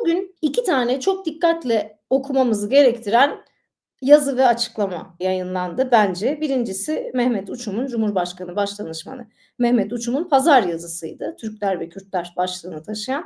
bugün iki tane çok dikkatle okumamızı gerektiren yazı ve açıklama yayınlandı bence. Birincisi Mehmet Uçum'un Cumhurbaşkanı Başdanışmanı Mehmet Uçum'un pazar yazısıydı. Türkler ve Kürtler başlığını taşıyan.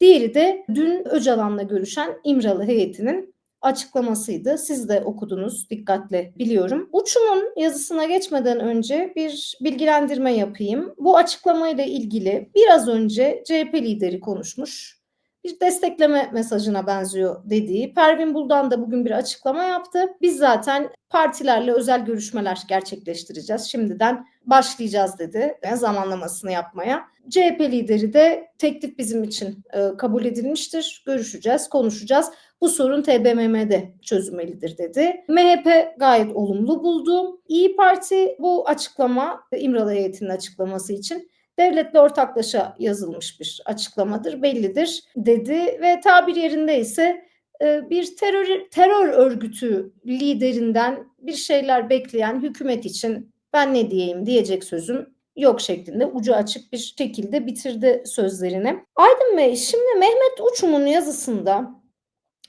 Diğeri de dün Öcalan'la görüşen İmralı heyetinin açıklamasıydı. Siz de okudunuz dikkatle biliyorum. Uçum'un yazısına geçmeden önce bir bilgilendirme yapayım. Bu açıklamayla ilgili biraz önce CHP lideri konuşmuş bir destekleme mesajına benziyor dediği. Pervin Buldan da bugün bir açıklama yaptı. Biz zaten partilerle özel görüşmeler gerçekleştireceğiz. Şimdiden başlayacağız dedi yani zamanlamasını yapmaya. CHP lideri de teklif bizim için e, kabul edilmiştir. Görüşeceğiz, konuşacağız. Bu sorun TBMM'de çözülmelidir dedi. MHP gayet olumlu buldu. İyi Parti bu açıklama İmralı heyetinin açıklaması için devletle ortaklaşa yazılmış bir açıklamadır, bellidir dedi ve tabir yerinde ise e, bir terör terör örgütü liderinden bir şeyler bekleyen hükümet için ben ne diyeyim diyecek sözüm yok şeklinde ucu açık bir şekilde bitirdi sözlerini. Aydın Bey şimdi Mehmet Uçum'un yazısında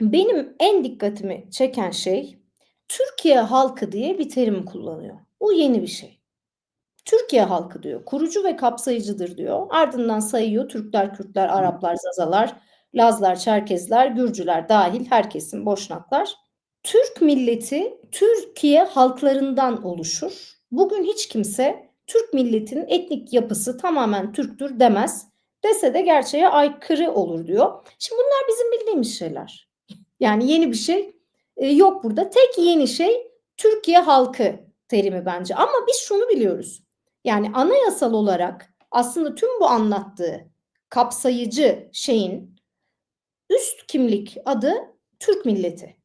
benim en dikkatimi çeken şey Türkiye halkı diye bir terim kullanıyor. Bu yeni bir şey. Türkiye halkı diyor. Kurucu ve kapsayıcıdır diyor. Ardından sayıyor Türkler, Kürtler, Araplar, Zazalar, Lazlar, Çerkezler, Gürcüler dahil herkesin Boşnaklar. Türk milleti Türkiye halklarından oluşur. Bugün hiç kimse Türk milletinin etnik yapısı tamamen Türktür demez. Dese de gerçeğe aykırı olur diyor. Şimdi bunlar bizim bildiğimiz şeyler. Yani yeni bir şey e, yok burada. Tek yeni şey Türkiye halkı terimi bence. Ama biz şunu biliyoruz. Yani anayasal olarak aslında tüm bu anlattığı kapsayıcı şeyin üst kimlik adı Türk milleti,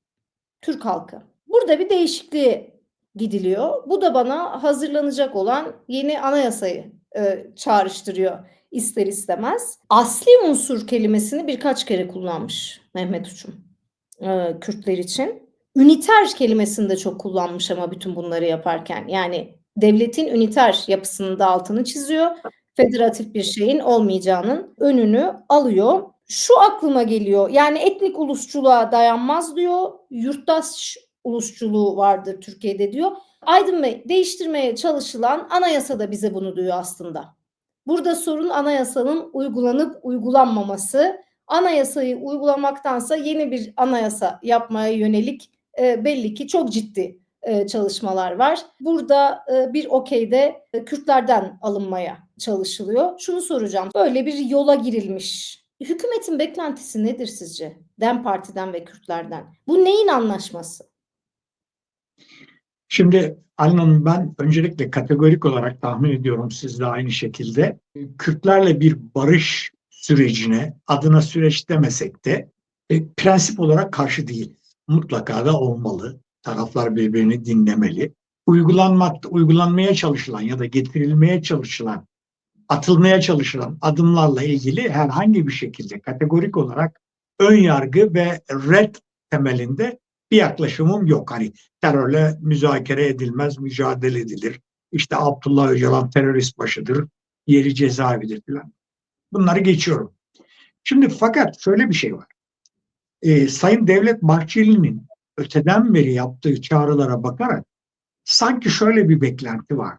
Türk halkı. Burada bir değişikliğe gidiliyor. Bu da bana hazırlanacak olan yeni anayasayı e, çağrıştırıyor ister istemez. Asli unsur kelimesini birkaç kere kullanmış Mehmet Uçum e, Kürtler için. Üniter kelimesini de çok kullanmış ama bütün bunları yaparken yani devletin üniter yapısının da altını çiziyor. Federatif bir şeyin olmayacağının önünü alıyor. Şu aklıma geliyor. Yani etnik ulusçuluğa dayanmaz diyor. Yurttaş ulusçuluğu vardır Türkiye'de diyor. Aydın Bey değiştirmeye çalışılan anayasa da bize bunu diyor aslında. Burada sorun anayasanın uygulanıp uygulanmaması. Anayasayı uygulamaktansa yeni bir anayasa yapmaya yönelik e, belli ki çok ciddi çalışmalar var. Burada e, bir okeyde e, Kürtlerden alınmaya çalışılıyor. Şunu soracağım. Böyle bir yola girilmiş. Hükümetin beklentisi nedir sizce? Dem Parti'den ve Kürtlerden. Bu neyin anlaşması? Şimdi Hanım ben öncelikle kategorik olarak tahmin ediyorum siz de aynı şekilde. Kürtlerle bir barış sürecine adına süreç demesek de e, prensip olarak karşı değil. Mutlaka da olmalı taraflar birbirini dinlemeli. Uygulanmakta, uygulanmaya çalışılan ya da getirilmeye çalışılan, atılmaya çalışılan adımlarla ilgili herhangi bir şekilde kategorik olarak ön yargı ve red temelinde bir yaklaşımım yok. Hani terörle müzakere edilmez, mücadele edilir. İşte Abdullah Öcalan terörist başıdır, yeri cezaevidir falan. Bunları geçiyorum. Şimdi fakat şöyle bir şey var. Ee, Sayın Devlet Bahçeli'nin öteden beri yaptığı çağrılara bakarak sanki şöyle bir beklenti var.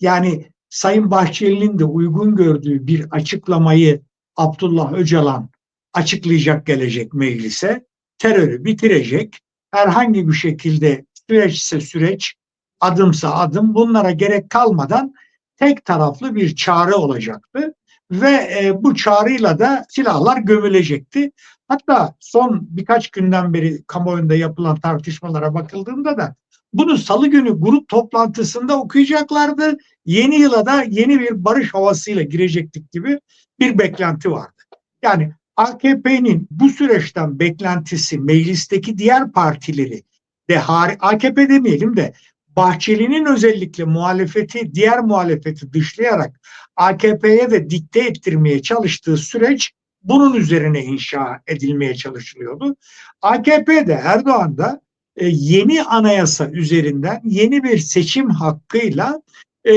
Yani Sayın Bahçeli'nin de uygun gördüğü bir açıklamayı Abdullah Öcalan açıklayacak gelecek meclise, terörü bitirecek, herhangi bir şekilde süreçse süreç, adımsa adım bunlara gerek kalmadan tek taraflı bir çağrı olacaktı ve e, bu çağrıyla da silahlar gömülecekti. Hatta son birkaç günden beri kamuoyunda yapılan tartışmalara bakıldığında da bunu salı günü grup toplantısında okuyacaklardı. Yeni yıla da yeni bir barış havasıyla girecektik gibi bir beklenti vardı. Yani AKP'nin bu süreçten beklentisi meclisteki diğer partileri de AKP demeyelim de Bahçeli'nin özellikle muhalefeti, diğer muhalefeti dışlayarak AKP'ye de dikte ettirmeye çalıştığı süreç bunun üzerine inşa edilmeye çalışılıyordu. AKP'de Erdoğan da e, yeni anayasa üzerinden yeni bir seçim hakkıyla e,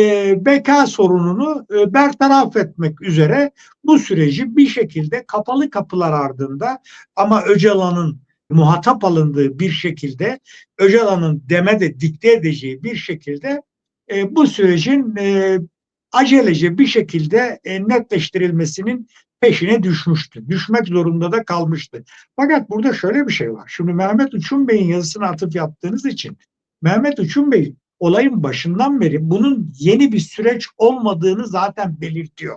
beka sorununu e, bertaraf etmek üzere bu süreci bir şekilde kapalı kapılar ardında ama Öcalan'ın muhatap alındığı bir şekilde Öcalan'ın deme de dikte edeceği bir şekilde e, bu sürecin e, acelece bir şekilde e, netleştirilmesinin peşine düşmüştü. Düşmek zorunda da kalmıştı. Fakat burada şöyle bir şey var. Şimdi Mehmet Uçun Bey'in yazısına atıf yaptığınız için Mehmet Uçun Bey olayın başından beri bunun yeni bir süreç olmadığını zaten belirtiyor.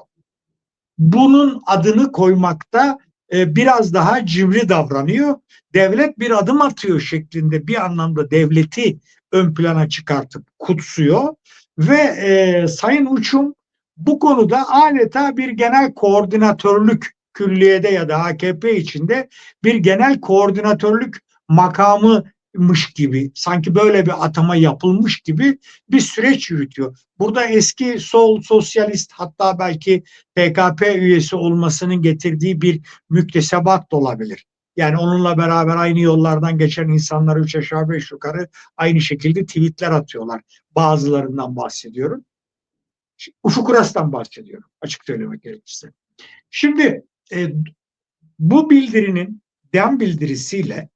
Bunun adını koymakta biraz daha cimri davranıyor. Devlet bir adım atıyor şeklinde bir anlamda devleti ön plana çıkartıp kutsuyor ve e, Sayın Uçum bu konuda adeta bir genel koordinatörlük külliyede ya da AKP içinde bir genel koordinatörlük makamımış gibi sanki böyle bir atama yapılmış gibi bir süreç yürütüyor. Burada eski sol sosyalist hatta belki PKP üyesi olmasının getirdiği bir müktesebat da olabilir. Yani onunla beraber aynı yollardan geçen insanlar üç aşağı beş yukarı aynı şekilde tweetler atıyorlar. Bazılarından bahsediyorum. Ufuk Uras'tan bahsediyorum açık söylemek gerekirse. Şimdi e, bu bildirinin dem bildirisiyle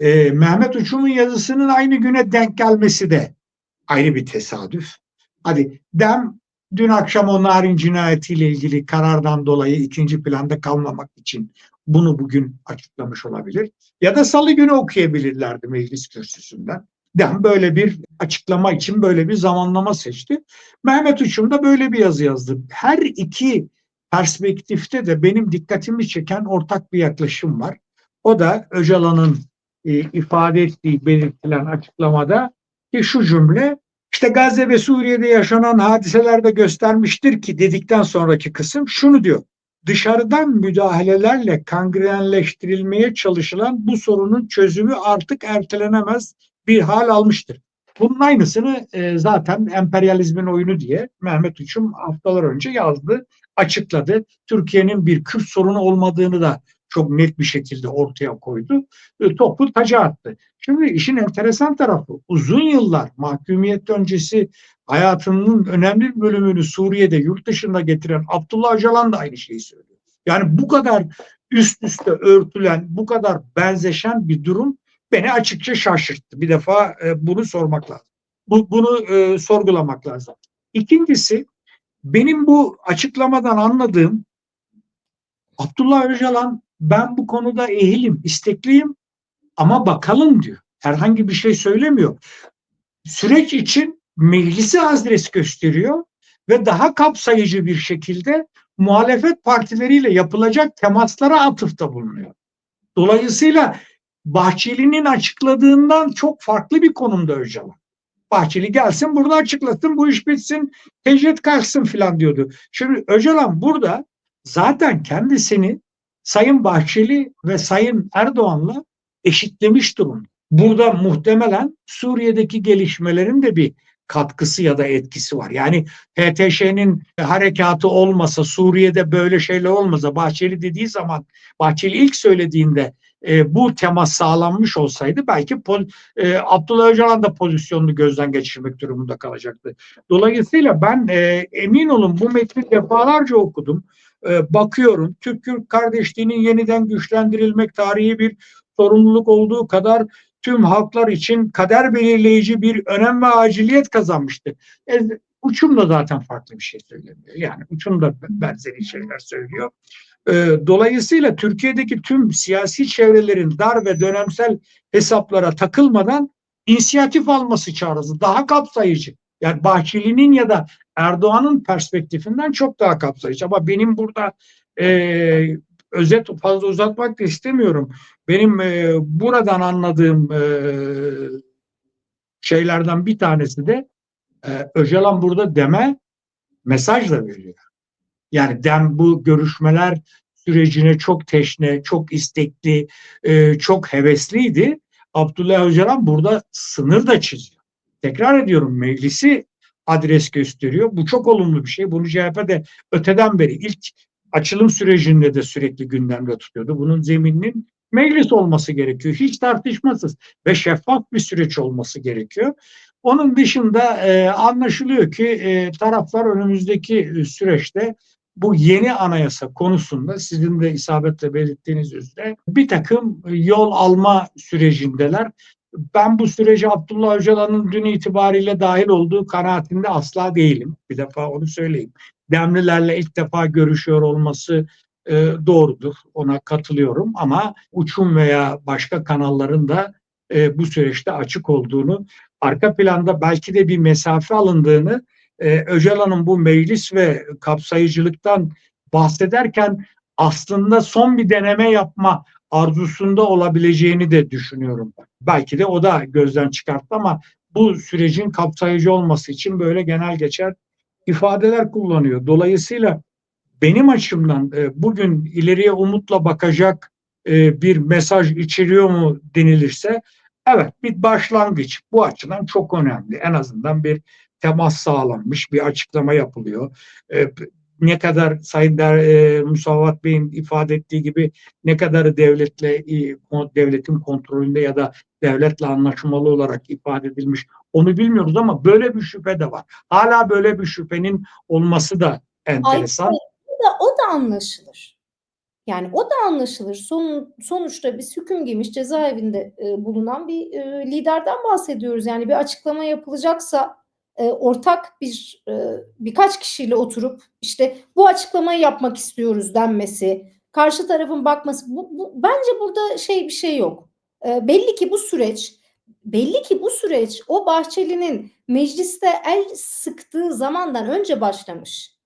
e, Mehmet Uçum'un yazısının aynı güne denk gelmesi de ayrı bir tesadüf. Hadi dem dün akşam o narin cinayetiyle ilgili karardan dolayı ikinci planda kalmamak için bunu bugün açıklamış olabilir. Ya da salı günü okuyabilirlerdi meclis kürsüsünden. Dem böyle bir açıklama için böyle bir zamanlama seçti. Mehmet Uçum da böyle bir yazı yazdı. Her iki perspektifte de benim dikkatimi çeken ortak bir yaklaşım var. O da Öcalan'ın e, ifade ettiği belirtilen açıklamada ki şu cümle işte Gazze ve Suriye'de yaşanan hadiselerde göstermiştir ki dedikten sonraki kısım şunu diyor. Dışarıdan müdahalelerle kangrenleştirilmeye çalışılan bu sorunun çözümü artık ertelenemez bir hal almıştır. Bunun aynısını e, zaten emperyalizmin oyunu diye Mehmet Uçum haftalar önce yazdı, açıkladı. Türkiye'nin bir Kürt sorunu olmadığını da çok net bir şekilde ortaya koydu. E, topu taca attı. Şimdi işin enteresan tarafı uzun yıllar mahkumiyet öncesi hayatının önemli bir bölümünü Suriye'de yurt dışında getiren Abdullah Öcalan da aynı şeyi söylüyor. Yani bu kadar üst üste örtülen, bu kadar benzeşen bir durum beni açıkça şaşırttı. Bir defa e, bunu sormak lazım. Bu, bunu e, sorgulamak lazım. İkincisi benim bu açıklamadan anladığım Abdullah Öcalan ben bu konuda ehilim, istekliyim ama bakalım diyor. Herhangi bir şey söylemiyor. Süreç için meclisi adres gösteriyor ve daha kapsayıcı bir şekilde muhalefet partileriyle yapılacak temaslara atıfta bulunuyor. Dolayısıyla Bahçeli'nin açıkladığından çok farklı bir konumda Öcalan. Bahçeli gelsin burada açıklasın bu iş bitsin tecrit kalksın filan diyordu. Şimdi Öcalan burada zaten kendisini Sayın Bahçeli ve Sayın Erdoğan'la eşitlemiş durumda. Burada muhtemelen Suriye'deki gelişmelerin de bir katkısı ya da etkisi var. Yani PTŞ'nin harekatı olmasa Suriye'de böyle şeyler olmasa Bahçeli dediği zaman Bahçeli ilk söylediğinde e, bu temas sağlanmış olsaydı belki e, Abdullah Öcalan da pozisyonunu gözden geçirmek durumunda kalacaktı. Dolayısıyla ben e, emin olun bu metni defalarca okudum. E, bakıyorum Türk-Kürt kardeşliğinin yeniden güçlendirilmek tarihi bir sorumluluk olduğu kadar tüm halklar için kader belirleyici bir önem ve aciliyet kazanmıştı. E, Uçum da zaten farklı bir şey söylemiyor. Yani Uçum da benzeri şeyler söylüyor. E, dolayısıyla Türkiye'deki tüm siyasi çevrelerin dar ve dönemsel hesaplara takılmadan inisiyatif alması çağrısı daha kapsayıcı. Yani Bahçeli'nin ya da Erdoğan'ın perspektifinden çok daha kapsayıcı. Ama benim burada e, özet fazla uzatmak da istemiyorum. Benim e, buradan anladığım e, şeylerden bir tanesi de e, Öcalan burada deme mesaj da veriyor. Yani dem bu görüşmeler sürecine çok teşne, çok istekli, e, çok hevesliydi. Abdullah Öcalan burada sınır da çiziyor. Tekrar ediyorum meclisi adres gösteriyor. Bu çok olumlu bir şey. Bunu CHP de öteden beri ilk açılım sürecinde de sürekli gündemde tutuyordu. Bunun zemininin meclis olması gerekiyor. Hiç tartışmasız ve şeffaf bir süreç olması gerekiyor. Onun dışında e, anlaşılıyor ki e, taraflar önümüzdeki süreçte bu yeni anayasa konusunda sizin de isabetle belirttiğiniz üzere bir takım yol alma sürecindeler. Ben bu sürece Abdullah Öcalan'ın dün itibariyle dahil olduğu kanaatinde asla değilim. Bir defa onu söyleyeyim. Demlilerle ilk defa görüşüyor olması e, doğrudur. Ona katılıyorum ama uçum veya başka kanalların da e, bu süreçte açık olduğunu, arka planda belki de bir mesafe alındığını e, Öcalan'ın bu meclis ve kapsayıcılıktan bahsederken aslında son bir deneme yapma arzusunda olabileceğini de düşünüyorum. Belki de o da gözden çıkarttı ama bu sürecin kapsayıcı olması için böyle genel geçer ifadeler kullanıyor. Dolayısıyla benim açımdan e, bugün ileriye umutla bakacak e, bir mesaj içeriyor mu denilirse evet bir başlangıç bu açıdan çok önemli. En azından bir temas sağlanmış bir açıklama yapılıyor. Ne kadar Sayın Der, e, Musavat Bey'in ifade ettiği gibi ne kadarı devletle e, devletin kontrolünde ya da devletle anlaşmalı olarak ifade edilmiş onu bilmiyoruz ama böyle bir şüphe de var. Hala böyle bir şüphenin olması da enteresan. Ay, o da, o da anlaşılır. Yani o da anlaşılır. Son, sonuçta biz hüküm giymiş cezaevinde e, bulunan bir e, liderden bahsediyoruz. Yani bir açıklama yapılacaksa e, ortak bir e, birkaç kişiyle oturup işte bu açıklamayı yapmak istiyoruz denmesi, karşı tarafın bakması. Bu, bu, bence burada şey bir şey yok. E, belli ki bu süreç belli ki bu süreç o Bahçeli'nin mecliste el sıktığı zamandan önce başlamış.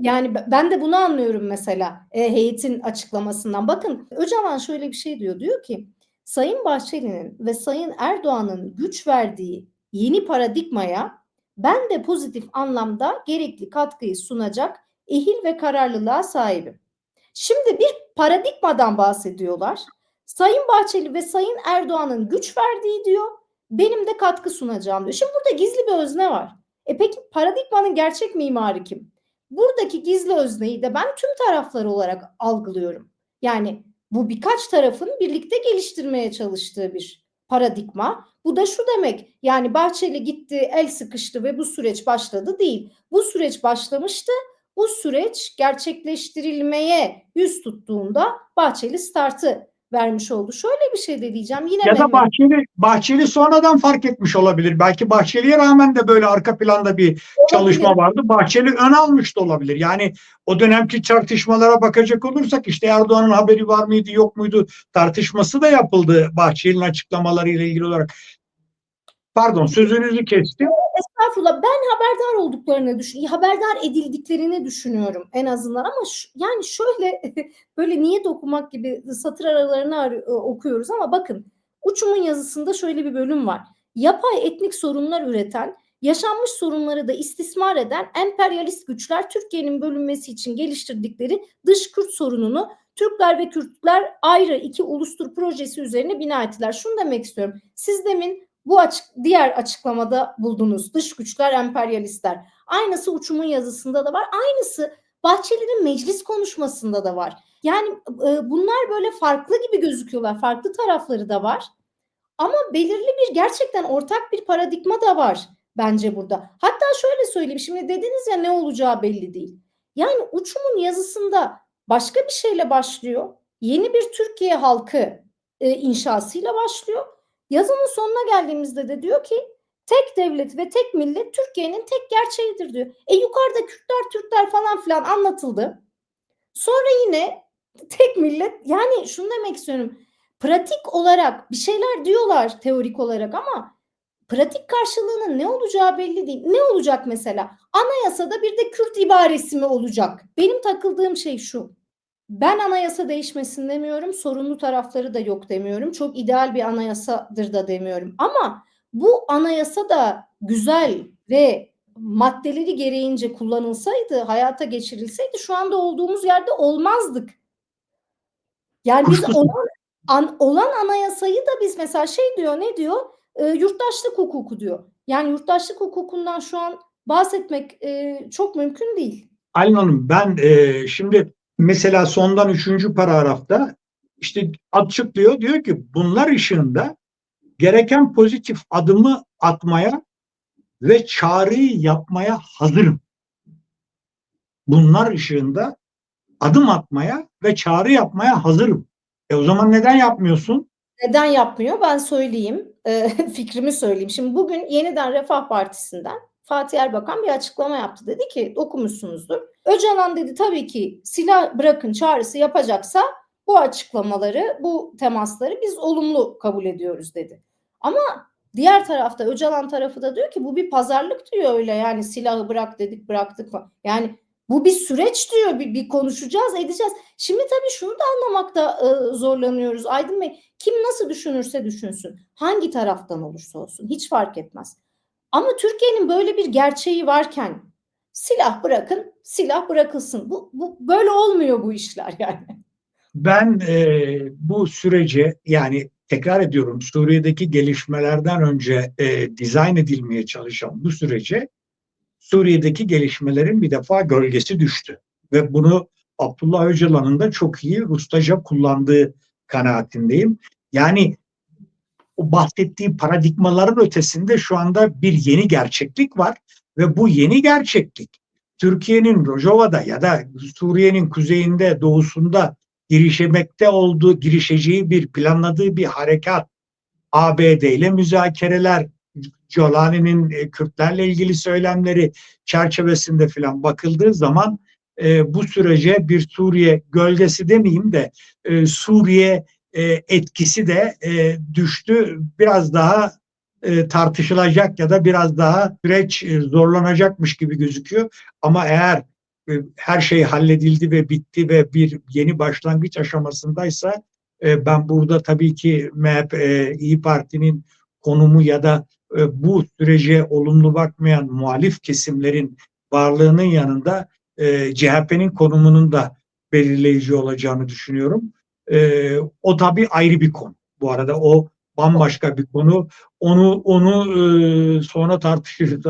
Yani ben de bunu anlıyorum mesela e, heyetin açıklamasından. Bakın Öcalan şöyle bir şey diyor. Diyor ki Sayın Bahçeli'nin ve Sayın Erdoğan'ın güç verdiği yeni paradigmaya ben de pozitif anlamda gerekli katkıyı sunacak ehil ve kararlılığa sahibim. Şimdi bir paradigmadan bahsediyorlar. Sayın Bahçeli ve Sayın Erdoğan'ın güç verdiği diyor, benim de katkı sunacağım diyor. Şimdi burada gizli bir özne var. E peki paradigmanın gerçek mimarı kim? Buradaki gizli özneyi de ben tüm taraflar olarak algılıyorum. Yani bu birkaç tarafın birlikte geliştirmeye çalıştığı bir paradigma. Bu da şu demek yani Bahçeli gitti el sıkıştı ve bu süreç başladı değil. Bu süreç başlamıştı. Bu süreç gerçekleştirilmeye yüz tuttuğunda Bahçeli startı vermiş oldu. Şöyle bir şey de diyeceğim. Yine ya da Bahçeli, Bahçeli sonradan fark etmiş olabilir. Belki Bahçeli'ye rağmen de böyle arka planda bir çalışma vardı. Bahçeli ön almış da olabilir. Yani o dönemki tartışmalara bakacak olursak işte Erdoğan'ın haberi var mıydı yok muydu tartışması da yapıldı Bahçeli'nin açıklamalarıyla ilgili olarak. Pardon sözünüzü kestim. Estağfurullah ben haberdar olduklarını düşün, haberdar edildiklerini düşünüyorum en azından ama şu- yani şöyle böyle niyet okumak gibi satır aralarını arı- e, okuyoruz ama bakın Uçum'un yazısında şöyle bir bölüm var. Yapay etnik sorunlar üreten, yaşanmış sorunları da istismar eden emperyalist güçler Türkiye'nin bölünmesi için geliştirdikleri dış Kürt sorununu Türkler ve Kürtler ayrı iki ulustur projesi üzerine bina ettiler. Şunu demek istiyorum. Siz demin bu açık, diğer açıklamada buldunuz. Dış güçler, emperyalistler. Aynısı Uçum'un yazısında da var. Aynısı Bahçeli'nin meclis konuşmasında da var. Yani e, bunlar böyle farklı gibi gözüküyorlar. Farklı tarafları da var. Ama belirli bir gerçekten ortak bir paradigma da var bence burada. Hatta şöyle söyleyeyim. Şimdi dediniz ya ne olacağı belli değil. Yani Uçum'un yazısında başka bir şeyle başlıyor. Yeni bir Türkiye halkı e, inşasıyla başlıyor. Yazının sonuna geldiğimizde de diyor ki tek devlet ve tek millet Türkiye'nin tek gerçeğidir diyor. E yukarıda Kürtler, Türkler falan filan anlatıldı. Sonra yine tek millet yani şunu demek istiyorum. Pratik olarak bir şeyler diyorlar teorik olarak ama pratik karşılığının ne olacağı belli değil. Ne olacak mesela? Anayasada bir de Kürt ibaresi mi olacak? Benim takıldığım şey şu. Ben anayasa değişmesin demiyorum. Sorunlu tarafları da yok demiyorum. Çok ideal bir anayasadır da demiyorum. Ama bu anayasa da güzel ve maddeleri gereğince kullanılsaydı, hayata geçirilseydi şu anda olduğumuz yerde olmazdık. Yani biz olan, an- olan anayasayı da biz mesela şey diyor ne diyor? E, yurttaşlık hukuku diyor. Yani yurttaşlık hukukundan şu an bahsetmek e, çok mümkün değil. Aylin Hanım ben e, şimdi mesela sondan üçüncü paragrafta işte açıklıyor diyor ki bunlar ışığında gereken pozitif adımı atmaya ve çağrıyı yapmaya hazırım. Bunlar ışığında adım atmaya ve çağrı yapmaya hazırım. E o zaman neden yapmıyorsun? Neden yapmıyor? Ben söyleyeyim. E, fikrimi söyleyeyim. Şimdi bugün yeniden Refah Partisi'nden Fatih Erbakan bir açıklama yaptı. Dedi ki okumuşsunuzdur. Öcalan dedi tabii ki silah bırakın çağrısı yapacaksa bu açıklamaları, bu temasları biz olumlu kabul ediyoruz dedi. Ama diğer tarafta Öcalan tarafı da diyor ki bu bir pazarlık diyor öyle yani silahı bırak dedik bıraktık mı? Yani bu bir süreç diyor bir, bir konuşacağız edeceğiz. Şimdi tabii şunu da anlamakta e, zorlanıyoruz. Aydın Bey kim nasıl düşünürse düşünsün hangi taraftan olursa olsun hiç fark etmez. Ama Türkiye'nin böyle bir gerçeği varken silah bırakın silah bırakılsın. Bu, bu böyle olmuyor bu işler yani. Ben e, bu sürece yani tekrar ediyorum Suriye'deki gelişmelerden önce e, dizayn edilmeye çalışan bu sürece Suriye'deki gelişmelerin bir defa gölgesi düştü. Ve bunu Abdullah Öcalan'ın da çok iyi Rustaca kullandığı kanaatindeyim. Yani o bahsettiği paradigmaların ötesinde şu anda bir yeni gerçeklik var ve bu yeni gerçeklik Türkiye'nin Rojava'da ya da Suriye'nin kuzeyinde, doğusunda girişemekte olduğu, girişeceği bir planladığı bir harekat, ABD ile müzakereler, Jolani'nin e, Kürtlerle ilgili söylemleri çerçevesinde filan bakıldığı zaman e, bu sürece bir Suriye gölgesi demeyeyim de e, Suriye e, etkisi de e, düştü. Biraz daha e, tartışılacak ya da biraz daha süreç zorlanacakmış gibi gözüküyor. Ama eğer her şey halledildi ve bitti ve bir yeni başlangıç aşamasındaysa ben burada tabii ki MHP, İyi Parti'nin konumu ya da bu sürece olumlu bakmayan muhalif kesimlerin varlığının yanında CHP'nin konumunun da belirleyici olacağını düşünüyorum. E, o tabii ayrı bir konu. Bu arada o bambaşka bir konu. Onu onu e, sonra tartışırız.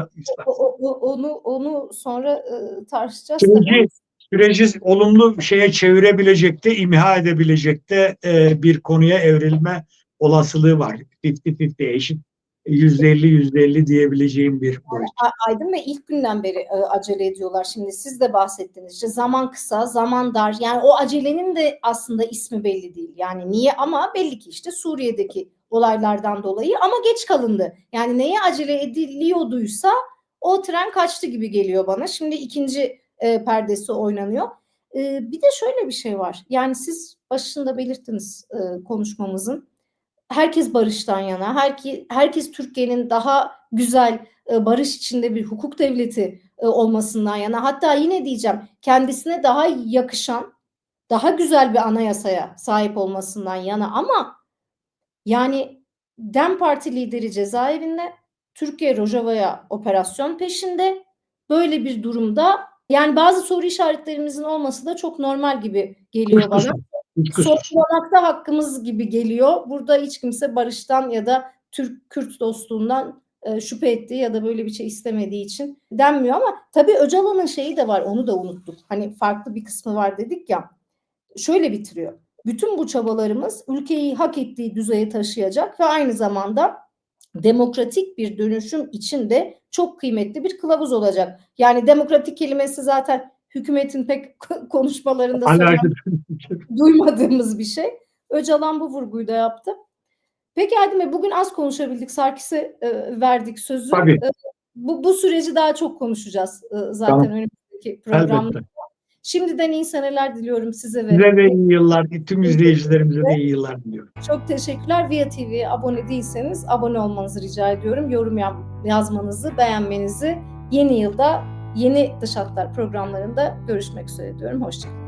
O, o, onu onu sonra e, tartışacağız. Süreci, süreci olumlu şeye çevirebilecek de, imha edebilecek de e, bir konuya evrilme olasılığı var. 50-50 eşit %50 %50 diyebileceğim bir boyut. Aydın Bey ilk günden beri e, acele ediyorlar. Şimdi siz de bahsettiniz. İşte zaman kısa, zaman dar. Yani o acelenin de aslında ismi belli değil. Yani niye ama belli ki işte Suriye'deki olaylardan dolayı ama geç kalındı. Yani neye acele ediliyorduysa o tren kaçtı gibi geliyor bana. Şimdi ikinci e, perdesi oynanıyor. E, bir de şöyle bir şey var. Yani siz başında belirttiniz e, konuşmamızın. Herkes barıştan yana, herkes, herkes Türkiye'nin daha güzel, e, barış içinde bir hukuk devleti e, olmasından yana. Hatta yine diyeceğim kendisine daha yakışan, daha güzel bir anayasaya sahip olmasından yana ama yani DEM Parti lideri cezaevinde, Türkiye Rojava'ya operasyon peşinde. Böyle bir durumda yani bazı soru işaretlerimizin olması da çok normal gibi geliyor bana. Sorgulamakta hakkımız gibi geliyor. Burada hiç kimse barıştan ya da Türk-Kürt dostluğundan e, şüphe ettiği ya da böyle bir şey istemediği için denmiyor ama tabii Öcalan'ın şeyi de var onu da unuttuk. Hani farklı bir kısmı var dedik ya. Şöyle bitiriyor. Bütün bu çabalarımız ülkeyi hak ettiği düzeye taşıyacak ve aynı zamanda demokratik bir dönüşüm için de çok kıymetli bir kılavuz olacak. Yani demokratik kelimesi zaten hükümetin pek konuşmalarında duymadığımız bir şey. Öcalan bu vurguyu da yaptı. Peki Aydın Bey bugün az konuşabildik. Sarkis'e e, verdik sözü. Tabii. E, bu, bu süreci daha çok konuşacağız e, zaten Tamam. önümüzdeki programda. Elbette. Şimdiden iyi seneler diliyorum size ve Size de iyi yıllar, tüm izleyicilerimize de iyi yıllar diliyorum. çok teşekkürler. Via TV'ye abone değilseniz abone olmanızı rica ediyorum. Yorum yazmanızı, beğenmenizi yeni yılda yeni Dış Hatlar programlarında görüşmek üzere diyorum. Hoşçakalın.